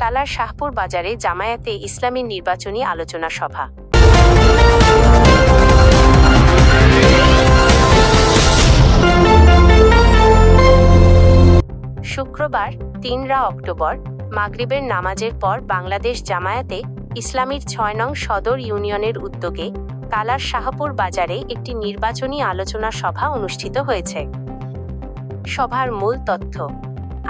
তালার শাহপুর বাজারে জামায়াতে ইসলামী নির্বাচনী আলোচনা সভা। শুক্রবার তিনরা অক্টোবর, মাগরিবের নামাজের পর বাংলাদেশ জামায়াতে ইসলামীর ছয় নং সদর ইউনিয়নের উদ্যোগে তালার শাহপুর বাজারে একটি নির্বাচনী আলোচনা সভা অনুষ্ঠিত হয়েছে। সভার মূল তথ্য,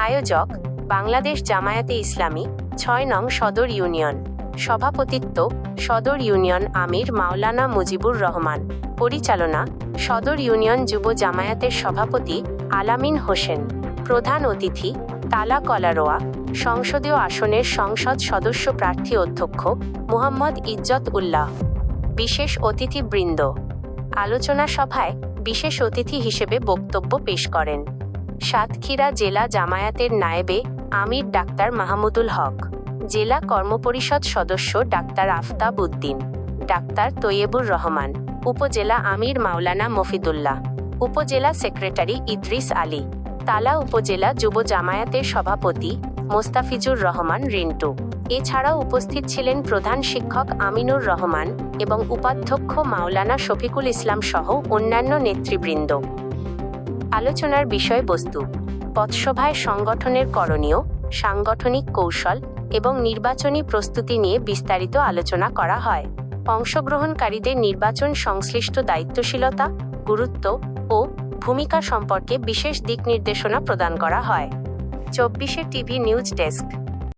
আয়োজক বাংলাদেশ জামায়াতে ইসলামী, ছয় নং সদর ইউনিয়ন। সভাপতিত্ব, সদর ইউনিয়ন আমির মাওলানা মুজিবুর রহমান। পরিচালনা, সদর ইউনিয়ন যুব জামায়াতের সভাপতি আলামিন হোসেন। প্রধান অতিথি, তালা কলারোয়া, সংসদীয় আসনের সংসদ সদস্য প্রার্থী অধ্যক্ষ মুহাম্মদ ইজ্জত উল্লাহ। বিশেষ অতিথিবৃন্দ। আলোচনা সভায় বিশেষ অতিথি হিসেবে বক্তব্য পেশ করেন। সাতক্ষীরা জেলা জামায়াতের নায়েবে আমির ডাক্তার মাহমুদুল হক, জেলা কর্মপরিষদ সদস্য ডাক্তার আফতাব উদ্দিন, ডাক্তার তৈয়বুর রহমান, উপজেলা আমির মাওলানা মফিদুল্লাহ, উপজেলা সেক্রেটারি ইদ্রিস আলী, তালা উপজেলা যুব জামায়াতের সভাপতি মোস্তাফিজুর রহমান রিন্টু। এছাড়াও উপস্থিত ছিলেন প্রধান শিক্ষক আমিনুর রহমান এবং উপাধ্যক্ষ মাওলানা শফিকুল ইসলাম সহ অন্যান্য নেতৃবৃন্দ। আলোচনার বিষয়বস্তু পথসভায় সংগঠনের করণীয়, সাংগঠনিক কৌশল এবং নির্বাচনী প্রস্তুতি নিয়ে বিস্তারিত আলোচনা করা হয়। অংশগ্রহণকারীদের নির্বাচন সংশ্লিষ্ট দায়িত্বশীলতা, গুরুত্ব ও ভূমিকা সম্পর্কে বিশেষ দিক নির্দেশনা প্রদান করা হয়। চব্বিশে টিভি নিউজ ডেস্ক।